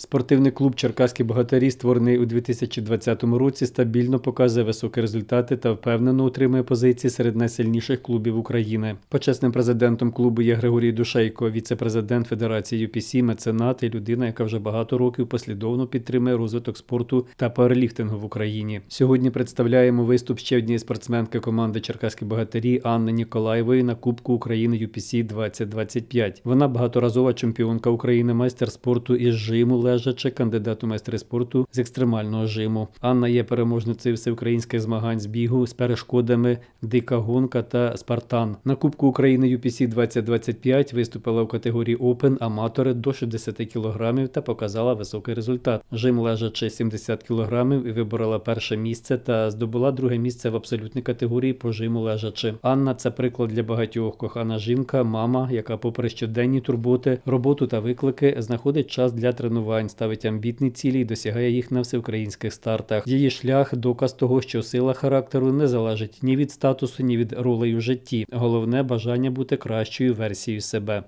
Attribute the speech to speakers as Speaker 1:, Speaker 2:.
Speaker 1: Спортивний клуб Черкаські богатирі, створений у 2020 році, стабільно показує високі результати та впевнено утримує позиції серед найсильніших клубів України. Почесним президентом клубу є Григорій Душейко, віце-президент Федерації UPC, меценат і людина, яка вже багато років послідовно підтримує розвиток спорту та пауерліфтингу в Україні. Сьогодні представляємо виступ ще однієї спортсменки команди Черкаські богатирі Анни Ніколаєвої на Кубку України UPC 2025. Вона багаторазова чемпіонка України, майстер спорту із жиму лежачи, кандидат у майстри спорту з екстремального жиму. Анна є переможницею всеукраїнських змагань з бігу з перешкодами Дика гонка та Спартан. На Кубку України UPC 2025 виступила в категорії Open аматори до 60 кг та показала високий результат. Жим лежачи 70 кг і виборола перше місце та здобула друге місце в абсолютній категорії по жиму лежачи. Анна це приклад для багатьох кохана жінка, мама, яка, попри щоденні турботи, роботу та виклики, знаходить час для тренувань, ставить амбітні цілі і досягає їх на всеукраїнських стартах. Її шлях доказ того, що сила характеру не залежить ні від статусу, ні від ролей у житті. Головне бажання бути кращою версією себе.